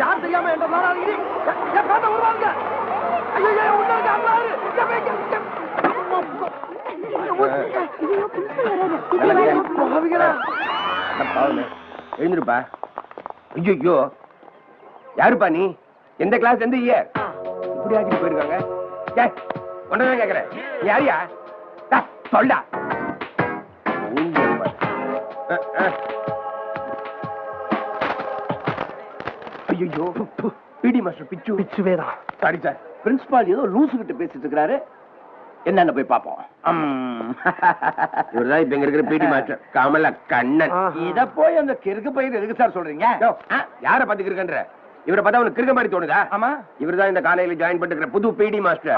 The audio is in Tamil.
யார் தெரியாம என்ற நாளாகி என் பேட்ட வருவாங்க ஐயோ உள்ள இருக்க அம்மாரு பாவிகளா. எழுந்திருப்பா. ஐயோ யாருப்பா நீ? எந்த கிளாஸ் எந்த இயர் இப்படி ஆக்கிட்டு போயிருக்காங்க. கேக்குறேன். நீ யாரியா அஹ். ஐயையோ. பிடி மாஸ்டர் பிச்சு. பிச்சுவேதான். Sorry sir. பிரின்சிபால் ஏதோ லூசு கிட்ட பேசிட்டு இருக்காரு என்னன்னு போய் பாப்போம் இவர்தான் இப்ப இருக்கிற பிடி மாஸ்டர். கமல கண்ணன். இத போய் அந்த கிறுக்கு பையன் எதுக்கு சார் சொல்றீங்க? யார பாத்து கிறுக்கன்ற? இவரை பார்த்தா அவனுக்கு கிறுக்க மாதிரி தோணுதா? ஆமா. இவர்தான் இந்த காலையில ஜாயின் பண்ணிருக்கிற புது பிடி மாஸ்டர்.